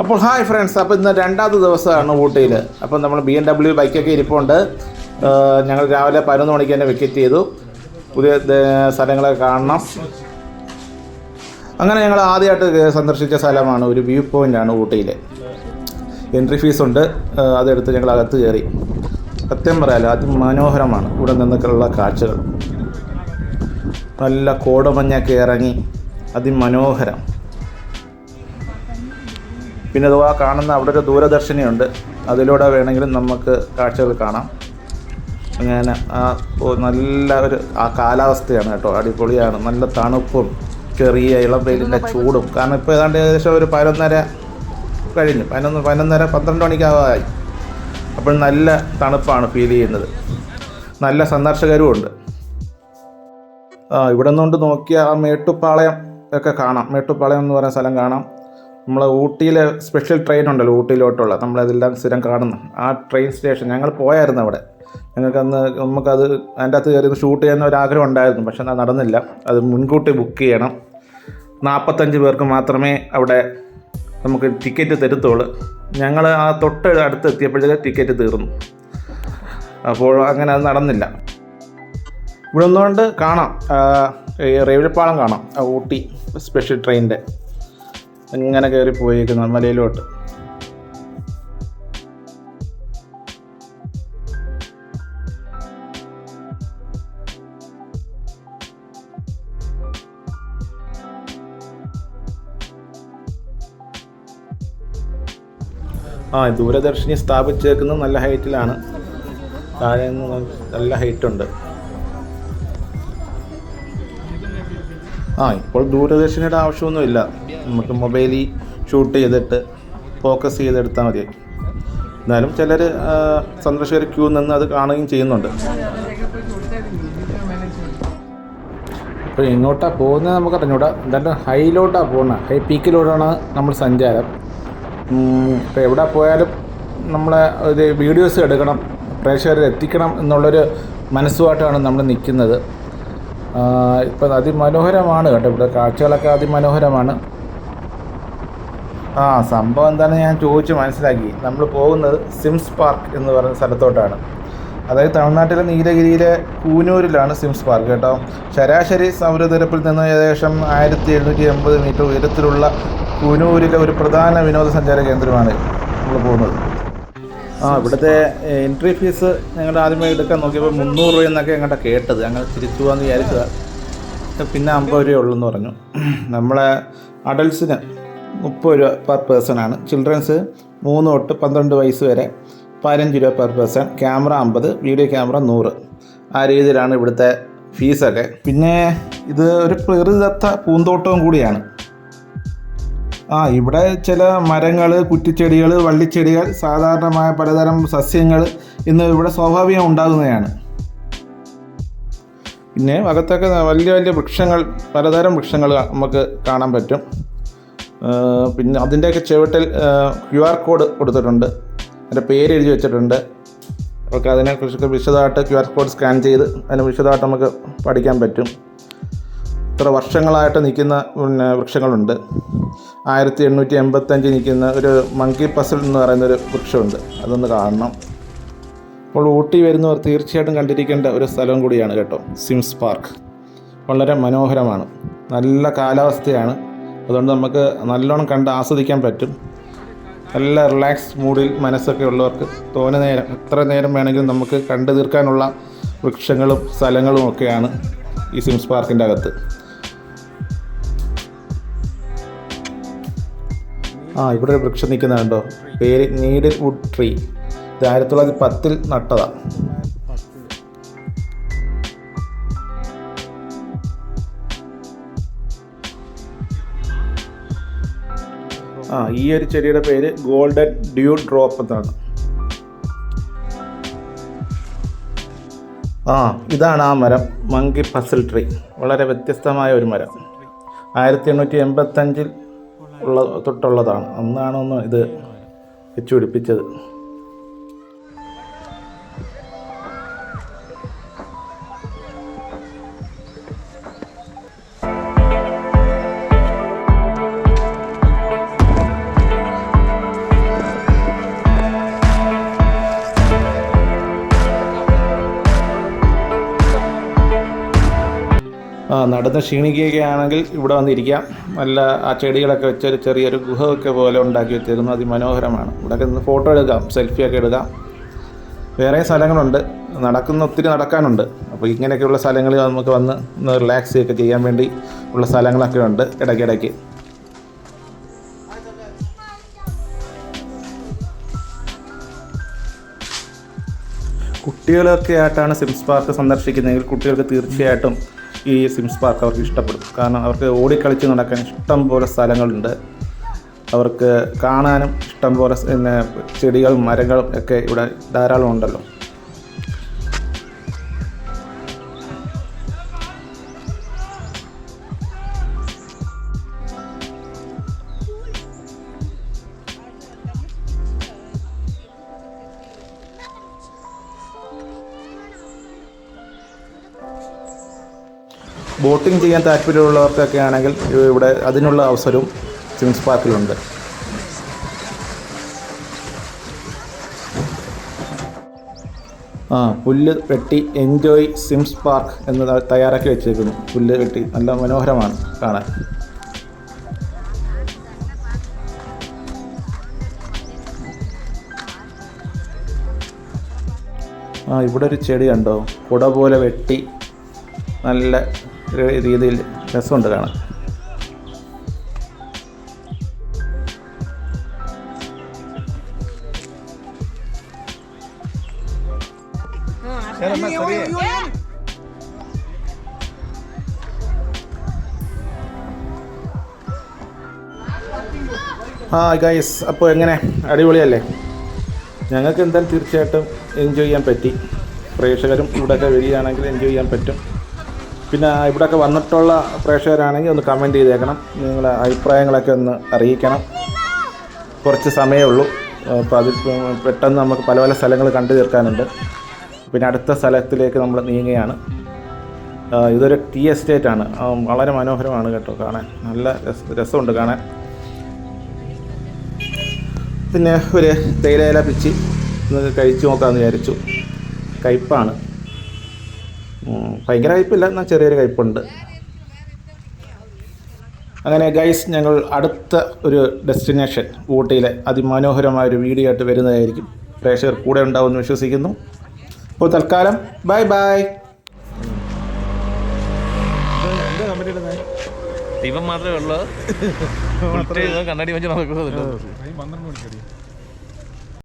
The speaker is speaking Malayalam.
അപ്പോൾ ഹായ് ഫ്രണ്ട്സ് അപ്പോൾ ഇന്ന് രണ്ടാമത്തെ ദിവസമാണ് ഊട്ടിയിൽ അപ്പോൾ നമ്മൾ ബി എം ഡബ്ല്യു ബൈക്കൊക്കെ ഇരിപ്പുണ്ട്. ഞങ്ങൾ രാവിലെ പതിനൊന്ന് മണിക്ക് തന്നെ വിക്കറ്റ് ചെയ്തു. പുതിയ സ്ഥലങ്ങളെ സ്ഥലങ്ങളൊക്കെ കാണണം. അങ്ങനെ ഞങ്ങൾ ആദ്യമായിട്ട് സന്ദർശിച്ച സ്ഥലമാണ് ഒരു വ്യൂ പോയിന്റാണ് ഊട്ടിയിൽ എൻട്രി ഫീസ് ഉണ്ട്. അതെടുത്ത് ഞങ്ങൾ അകത്ത് കയറി. സത്യം പറയാലോ അതിമനോഹരമാണ് ഇവിടെ നിന്നൊക്കെയുള്ള കാഴ്ചകൾ. നല്ല കോടമഞ്ഞൊക്കെ ഇറങ്ങി അതിമനോഹരം. പിന്നെ അതുപോലെ കാണുന്ന അവിടെ ഒരു ദൂരദർശിനിയുണ്ട്. അതിലൂടെ വേണമെങ്കിലും നമുക്ക് കാഴ്ചകൾ കാണാം. അങ്ങനെ ആ നല്ല ഒരു ആ കാലാവസ്ഥയാണ് കേട്ടോ. അടിപൊളിയാണ്. നല്ല തണുപ്പും ചെറിയ ഇളം വെയിലിന്റെ ചൂടും. കാരണം ഇപ്പോൾ ഏതാണ്ട് ഏകദേശം ഒരു പതിനൊന്നര കഴിഞ്ഞു. പതിനൊന്ന് പതിനൊന്നര പന്ത്രണ്ട് മണിക്കാവായി അപ്പോൾ നല്ല തണുപ്പാണ് ഫീൽ ചെയ്യുന്നത്. നല്ല സന്ദർശകരും ഉണ്ട്. ആ ഇവിടെ നിന്നുകൊണ്ട് നോക്കിയാൽ ആ മേട്ടുപ്പാളയം ഒക്കെ കാണാം. മേട്ടുപ്പാളയം എന്ന് പറയുന്ന സ്ഥലം കാണാം. നമ്മളെ ഊട്ടിയിലെ സ്പെഷ്യൽ ട്രെയിൻ ഉണ്ടല്ലോ ഊട്ടിയിലോട്ടുള്ള. നമ്മളതെല്ലാം സ്ഥിരം കാണുന്നു. ആ ട്രെയിൻ സ്റ്റേഷൻ ഞങ്ങൾ പോയായിരുന്നു അവിടെ. ഞങ്ങൾക്ക് അന്ന് നമുക്കത് അതിന്റെ അകത്ത് കയറി ഷൂട്ട് ഒരു ആഗ്രഹം ഉണ്ടായിരുന്നു പക്ഷെ അത് നടന്നില്ല. അത് മുൻകൂട്ടി ബുക്ക് ചെയ്യണം. നാൽപ്പത്തഞ്ച് പേർക്ക് മാത്രമേ അവിടെ നമുക്ക് ടിക്കറ്റ് തരുത്തുള്ളൂ. ഞങ്ങൾ ആ തൊട്ട് അടുത്ത് എത്തിയപ്പോഴത്തേക്ക് ടിക്കറ്റ് തീർന്നു. അപ്പോൾ അങ്ങനെ അത് നടന്നില്ല. ഇവിടെ ഒന്നുകൊണ്ട് കാണാം. ആ, റെയിൽവേ പാളം കാണാം ഊട്ടി സ്പെഷ്യൽ ട്രെയിനിന്റെ ഇങ്ങനെ കയറി പോയിരിക്കുന്ന മലയിലോട്ട്. ആ ദൂരദർശിനി സ്ഥാപിച്ചേക്കുന്നത് നല്ല ഹൈറ്റിലാണ് താഴെ നല്ല ഹൈറ്റ് ആ ഇപ്പോൾ ദൂരദർശിനിയുടെ ആവശ്യമൊന്നുമില്ല. നമുക്ക് മൊബൈലിൽ ഷൂട്ട് ചെയ്തിട്ട് ഫോക്കസ് ചെയ്തെടുത്താൽ മതി. എന്നാലും ചിലർ സന്ദർശകർ ക്യൂ നിന്ന് അത് കാണുകയും ചെയ്യുന്നുണ്ട്. അപ്പോൾ എങ്ങോട്ടാണ് പോകുന്നത് നമുക്ക് അറിഞ്ഞൂടാ. എന്തായാലും ഹൈയിലോട്ടാണ് പോകുന്നത്. ഹൈ പീക്കിലോട്ടാണ് നമ്മൾ സഞ്ചാരം. ഇപ്പോൾ എവിടെ പോയാലും നമ്മളെ ഒരു വീഡിയോസ് എടുക്കണം പ്രേക്ഷകരെ എത്തിക്കണം എന്നുള്ളൊരു മനസ്സുമായിട്ടാണ് നമ്മൾ നിൽക്കുന്നത്. ഇപ്പം അതിമനോഹരമാണ് കേട്ടോ. ഇവിടെ കാഴ്ചകളൊക്കെ അതിമനോഹരമാണ്. ആ സംഭവം എന്താണെന്ന് ഞാൻ ചോദിച്ച് മനസ്സിലാക്കി. നമ്മൾ പോകുന്നത് സിംസ് പാർക്ക് എന്ന് പറയുന്ന സ്ഥലത്തോട്ടാണ്. അതായത് തമിഴ്നാട്ടിലെ നീലഗിരിയിലെ കൂനൂരിലാണ് സിംസ് പാർക്ക് കേട്ടോ. ശരാശരി സൗരനിരപ്പിൽ നിന്ന് ഏകദേശം ആയിരത്തി എഴുന്നൂറ്റി എൺപത് മീറ്റർ ഉയരത്തിലുള്ള കൂനൂരിലെ ഒരു പ്രധാന വിനോദസഞ്ചാര കേന്ദ്രമാണ് നമ്മൾ പോകുന്നത്. ആ ഇവിടുത്തെ എൻട്രി ഫീസ് ഞങ്ങൾ ആദ്യമേ എടുക്കാൻ നോക്കിയപ്പോൾ മുന്നൂറ് രൂപ എന്നൊക്കെ അങ്ങോട്ട് കേട്ടത്. അങ്ങനെ തിരിച്ചു പോകാമെന്ന് വിചാരിച്ചതാണ് പിന്നെ അമ്പത് രൂപ ഉള്ളൂ എന്ന് പറഞ്ഞു. നമ്മളെ അഡൽസിന് മുപ്പത് രൂപ പെർ പേഴ്സൺ ആണ്. ചിൽഡ്രൻസ് മൂന്ന് തൊട്ട് പന്ത്രണ്ട് വയസ്സ് വരെ പതിനഞ്ച് രൂപ പെർ പേഴ്സൺ ക്യാമറ അമ്പത് വീഡിയോ ക്യാമറ നൂറ്. ആ രീതിയിലാണ് ഇവിടുത്തെ ഫീസൊക്കെ പിന്നെ ഇത് ഒരു പ്രകൃതിദത്ത പൂന്തോട്ടവും കൂടിയാണ്. ആ ഇവിടെ ചില മരങ്ങൾ കുറ്റിച്ചെടികൾ വള്ളിച്ചെടികൾ സാധാരണമായ പലതരം സസ്യങ്ങൾ ഇന്ന് ഇവിടെ സ്വാഭാവികം ഉണ്ടാകുന്നതാണ്. പിന്നെ അകത്തൊക്കെ വലിയ വലിയ വൃക്ഷങ്ങൾ പലതരം വൃക്ഷങ്ങൾ നമുക്ക് കാണാൻ പറ്റും. പിന്നെ അതിന്റെയൊക്കെ ചുവട്ടിൽ ക്യു ആർ കോഡ് കൊടുത്തിട്ടുണ്ട്. അതിന്റെ പേര് എഴുതി വെച്ചിട്ടുണ്ട്. ഒക്കെ അതിനെക്കുറിച്ചൊക്കെ വിശദമായിട്ട് ക്യു ആർ കോഡ് സ്കാൻ ചെയ്ത് അതിന് വിശദമായിട്ട് നമുക്ക് പഠിക്കാൻ പറ്റും. ഇത്ര വർഷങ്ങളായിട്ട് നിൽക്കുന്ന പിന്നെ വൃക്ഷങ്ങളുണ്ട്. ആയിരത്തി എണ്ണൂറ്റി എൺപത്തഞ്ച് നിൽക്കുന്ന ഒരു മങ്കി പസിൽ എന്ന് പറയുന്നൊരു വൃക്ഷമുണ്ട്. അതൊന്ന് കാണണം. അപ്പോൾ ഊട്ടി വരുന്നവർ തീർച്ചയായിട്ടും കണ്ടിരിക്കേണ്ട ഒരു സ്ഥലം കൂടിയാണ് കേട്ടോ സിംസ് പാർക്ക് വളരെ മനോഹരമാണ്. നല്ല കാലാവസ്ഥയാണ്. അതുകൊണ്ട് നമുക്ക് നല്ലോണം കണ്ട് ആസ്വദിക്കാൻ പറ്റും. നല്ല റിലാക്സ് മൂഡിൽ മനസ്സൊക്കെ ഉള്ളവർക്ക് തോന നേരം എത്ര നേരം വേണമെങ്കിലും നമുക്ക് കണ്ടു തീർക്കാനുള്ള വൃക്ഷങ്ങളും സ്ഥലങ്ങളും ഒക്കെയാണ് ഈ സിംസ് പാർക്കിന്റെ അകത്ത്. ആ ഇവിടെ ഒരു വൃക്ഷം നിൽക്കുന്നുണ്ടോ പേര് നീഡിൽ വുഡ് ട്രീ. ഇത് ആയിരത്തി തൊള്ളായിരത്തി പത്തിൽ നട്ടതാണ് ആ ഈ ഒരു ചെടിയുടെ പേര് ഗോൾഡൻ ഡ്യൂ ഡ്രോപ്പ് എന്നാണ്. ആ ഇതാണ് ആ മരം മങ്കി പസിൽ ട്രീ. വളരെ വ്യത്യസ്തമായ ഒരു മരം. ആയിരത്തി എണ്ണൂറ്റി എൺപത്തഞ്ചിൽ ഉള്ള തൊട്ടുള്ളതാണ്. അന്നാണ് ഒന്ന് ഇത് വെച്ച് നടന്ന് ക്ഷീണിക്കുകയാണെങ്കിൽ ഇവിടെ വന്നിരിക്കാം. നല്ല ആ ചെടികളൊക്കെ വെച്ചൊരു ചെറിയൊരു ഗുഹയൊക്കെ പോലെ ഉണ്ടാക്കി വെച്ചിരുന്നു. അതിമനോഹരമാണ്. ഇവിടെയൊക്കെ നിന്ന് ഫോട്ടോ എടുക്കാം സെൽഫിയൊക്കെ എടുക്കാം. വേറെ സ്ഥലങ്ങളുണ്ട്. നടക്കുന്ന ഒത്തിരി നടക്കാനുണ്ട്. അപ്പോൾ ഇങ്ങനെയൊക്കെയുള്ള സ്ഥലങ്ങളിൽ നമുക്ക് വന്ന് ഒന്ന് റിലാക്സ് ഒക്കെ ചെയ്യാൻ വേണ്ടി ഉള്ള സ്ഥലങ്ങളൊക്കെ ഉണ്ട് ഇടയ്ക്കിടയ്ക്ക്. കുട്ടികളൊക്കെ ആയിട്ടാണ് സിംസ് പാർക്ക് സന്ദർശിക്കുന്നതെങ്കിൽ കുട്ടികൾക്ക് തീർച്ചയായിട്ടും ഈ സിംസ് പാർക്ക് അവർക്ക് ഇഷ്ടപ്പെടും. കാരണം അവർക്ക് ഓടിക്കളിച്ച് നടക്കാൻ ഇഷ്ടം പോലെ സ്ഥലങ്ങളുണ്ട്. അവർക്ക് കാണാനും ഇഷ്ടം പോലെ പിന്നെ ചെടികളും മരങ്ങളും ഒക്കെ ഇവിടെ ധാരാളം ഉണ്ടല്ലോ. ബോട്ടിംഗ് ചെയ്യാൻ താല്പര്യമുള്ളവർക്കൊക്കെ ആണെങ്കിൽ ഇവിടെ അതിനുള്ള അവസരവും സിംസ് പാർക്കിലുണ്ട്. ആ പുല്ല് വെട്ടി എൻജോയ് സിംസ് പാർക്ക് എന്ന് തയ്യാറാക്കി വെച്ചേക്കുന്നു. പുല്ല് വെട്ടി നല്ല മനോഹരമാണ് കാണാൻ. ആ ഇവിടെ ഒരു ചെടി കണ്ടോ? കുട പോലെ വെട്ടി നല്ല രീതിയിൽ രസമുണ്ട് കാണാൻ. ആ ഗൈസ് അപ്പോൾ എങ്ങനെ? അടിപൊളിയല്ലേ? ഞങ്ങൾക്ക് എന്തായാലും തീർച്ചയായിട്ടും എൻജോയ് ചെയ്യാൻ പറ്റി. പ്രേക്ഷകരും ഇവിടെയൊക്കെ വരികയാണെങ്കിൽ എൻജോയ് ചെയ്യാൻ പറ്റും. പിന്നെ ഇവിടെയൊക്കെ വന്നിട്ടുള്ള പ്രേക്ഷകരാണെങ്കിൽ ഒന്ന് കമന്റ് ചെയ്തേക്കണം. നിങ്ങളെ അഭിപ്രായങ്ങളൊക്കെ ഒന്ന് അറിയിക്കണം. കുറച്ച് സമയമേ ഉള്ളൂ. അപ്പോൾ അത് പെട്ടെന്ന് നമുക്ക് പല പല സ്ഥലങ്ങൾ കണ്ടു തീർക്കാനുണ്ട്. പിന്നെ അടുത്ത സ്ഥലത്തിലേക്ക് നമ്മൾ നീങ്ങുകയാണ്. ഇതൊരു ടീ എസ്റ്റേറ്റ് ആണ്. വളരെ മനോഹരമാണ് കേട്ടോ കാണാൻ. നല്ല രസ- രസമുണ്ട് കാണാൻ. പിന്നെ ഒരു തേയിലയില പിച്ചി. കഴിച്ചു നോക്കാമെന്ന് വിചാരിച്ചു. കയ്പ്പാണ്. ഭയങ്കര കയ്പ്പില്ല എന്നാൽ ചെറിയൊരു കയ്പ്പുണ്ട് അങ്ങനെ ഗൈസ് ഞങ്ങൾ അടുത്ത ഒരു ഡെസ്റ്റിനേഷൻ ഊട്ടിയിലെ അതിമനോഹരമായ ഒരു വീഡിയോ ആയിട്ട് വരുന്നതായിരിക്കും. പ്രേക്ഷകർ കൂടെ ഉണ്ടാവുമെന്ന് വിശ്വസിക്കുന്നു. അപ്പോൾ തൽക്കാലം ബൈ ബൈ ഇവൻ മാത്രമേ ഉള്ളൂ. കണ്ണാടി വെച്ച് നടക്കുന്നത്